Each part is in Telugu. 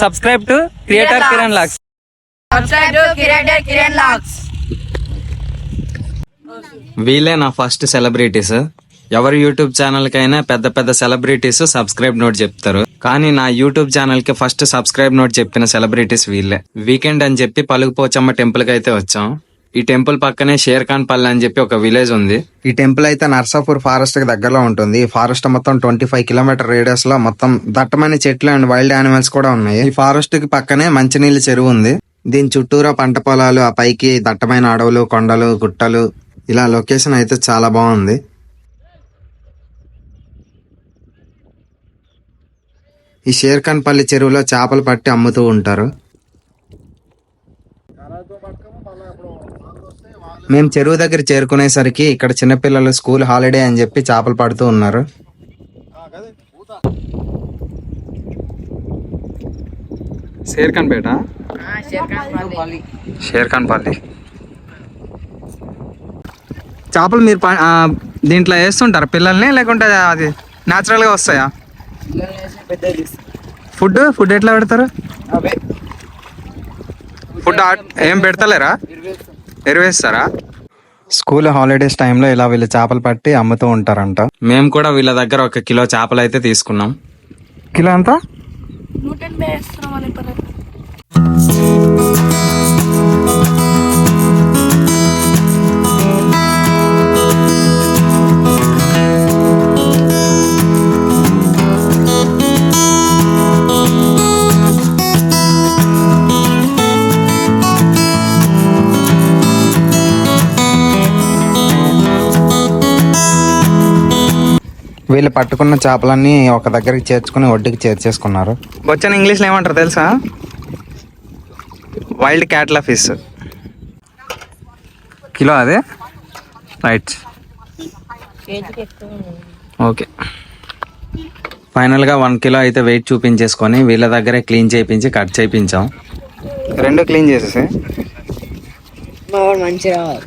Subscribe to creator Kiran Lax subscribe to Kiran Kiran Lax వీళ్ళే నా ఫస్ట్ సెలబ్రిటీస్ ఎవరి యూట్యూబ్ ఛానల్ కైనా పెద్ద పెద్ద సెలబ్రిటీస్ సబ్స్క్రైబ్ నోట్ చెప్తారు. కానీ నా యూట్యూబ్ ఛానల్కి ఫస్ట్ సబ్స్క్రైబ్ నోట్ చెప్పిన సెలబ్రిటీస్ వీళ్ళే. వీకెండ్ అని చెప్పి పలుకుపోచమ్మ టెంపుల్కి అయితే వచ్చాం. ఈ టెంపుల్ పక్కనే షేర్ ఖాన్ పల్లె అని చెప్పి ఒక విలేజ్ ఉంది. ఈ టెంపుల్ అయితే నర్సాపూర్ ఫారెస్ట్కి దగ్గరలో ఉంటుంది. ఈ ఫారెస్ట్ మొత్తం ట్వంటీ ఫైవ్ కిలోమీటర్ రేడియస్లో మొత్తం దట్టమైన చెట్లు అండ్ వైల్డ్ యానిమల్స్ కూడా ఉన్నాయి. ఈ ఫారెస్ట్కి పక్కనే మంచినీళ్ళ చెరువు ఉంది. దీని చుట్టూరా పంట పొలాలు ఆ పైకి దట్టమైన అడవులు కొండలు గుట్టలు. ఇలా లొకేషన్ అయితే చాలా బాగుంది. ఈ షేర్ఖాన్ పల్లి చెరువులో చేపలు పట్టి అమ్ముతూ ఉంటారు. మేము చెరువు దగ్గర చేరుకునేసరికి ఇక్కడ చిన్నపిల్లలు స్కూల్ హాలిడే అని చెప్పి చేపలు పడుతూ ఉన్నారు. షేర్ ఖాన్ పేట షేర్ ఖాన్ పల్లి చేపలు మీరు దీంట్లో వేస్తుంటారు? పిల్లల్ని లేకుంటే అది natural గా వస్తాయా? ఫుడ్ ఫుడ్ ఎట్లా పెడతారు? ఫుడ్ ఏం పెడతలేరా? ఎరువేస్తారా స్కూల్ హాలిడేస్ టైంలో ఇలా వీళ్ళు చేపలు పట్టి అమ్ముతూ ఉంటారంట. మేము కూడా వీళ్ళ దగ్గర ఒక కిలో చేపలు అయితే తీసుకున్నాం. కిలో ఎంత? వీళ్ళు పట్టుకున్న చేపలన్నీ ఒక దగ్గరికి చేర్చుకుని ఒడ్డుకి చేర్చేసుకున్నారు. వచ్చాను ఇంగ్లీష్లో ఏమంటారు తెలుసా? వైల్డ్ క్యాట్ల ఫిష్ కిలో అదే? రైట్ ఓకే ఫైనల్గా వన్ కిలో అయితే వెయిట్ చూపించేసుకొని వీళ్ళ దగ్గరే క్లీన్ చేయించి కట్ చేయించాం. రెండు క్లీన్ చేసేసి. మంచి రావాలి.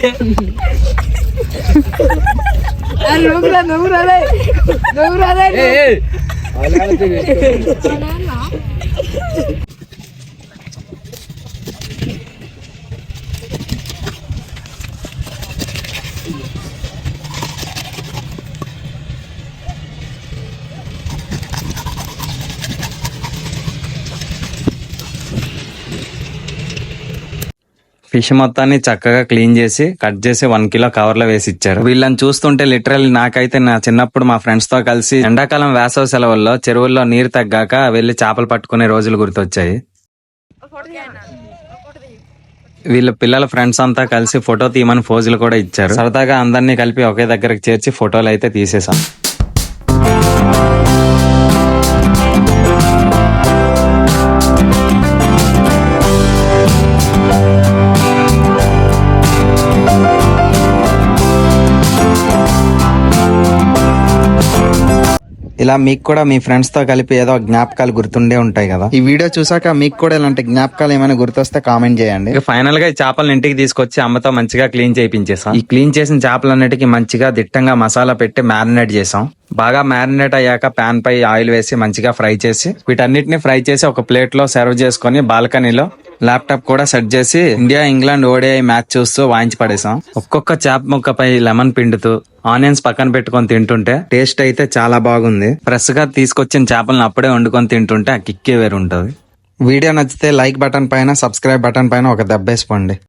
Yeah. నవ్వురా నవ్వురా నవ్వురా ఫిష్ మొత్తాన్ని చక్కగా క్లీన్ చేసి కట్ చేసి వన్ కిలో కవర్లో వేసి ఇచ్చారు. వీళ్ళని చూస్తుంటే లిటరల్లీ నాకైతే నా చిన్నప్పుడు మా ఫ్రెండ్స్తో కలిసి ఎండాకాలం వేసవి సెలవుల్లో చెరువుల్లో నీరు తగ్గాక వెళ్ళి చేపలు పట్టుకునే రోజులు గుర్తొచ్చాయి. వీళ్ళ పిల్లల ఫ్రెండ్స్ అంతా కలిసి ఫోటో తీయమని ఫోజులు కూడా ఇచ్చారు. సరదాగా అందరినీ కలిపి ఒకే దగ్గరకు చేర్చి ఫోటోలు అయితే తీసేసాం ఇలా మీకు కూడా మీ ఫ్రెండ్స్తో కలిపి ఏదో జ్ఞాపకాలు గుర్తుండే ఉంటాయి కదా. ఈ వీడియో చూసాక మీకు కూడా ఇలాంటి జ్ఞాపకాలు ఏమైనా గుర్తొస్తే కామెంట్ చేయండి. ఫైనల్గా ఈ చేపలను ఇంటికి తీసుకొచ్చి అమ్మతో మంచిగా క్లీన్ చేయించేసాం ఈ క్లీన్ చేసిన చేపలన్నిటికీ మంచిగా దిట్టంగా మసాలా పెట్టి మ్యారినేట్ చేసాం బాగా మ్యారినేట్ అయ్యాక పాన్ పై ఆయిల్ వేసి మంచిగా ఫ్రై చేసి వీటన్నిటిని ఫ్రై చేసి ఒక ప్లేట్లో సర్వ్ చేసుకొని బాల్కనీలో ల్యాప్టాప్ కూడా సెట్ చేసి ఇండియా ఇంగ్లాండ్ ఓడిఐ మ్యాచ్ చూస్తూ వాయించి పడేసాం ఒక్కొక్క చేప ముక్కపై లెమన్ పిండుతూ ఆనియన్స్ పక్కన పెట్టుకొని తింటుంటే టేస్ట్ అయితే చాలా బాగుంది. ఫ్రెష్గా తీసుకొచ్చిన చేపలను అప్పుడే వండుకొని తింటుంటే ఆ కిక్కే వేరు ఉంటుంది వీడియో నచ్చితే లైక్ బటన్ పైన సబ్స్క్రైబ్ బటన్ పైన ఒక దెబ్బేసుకోండి.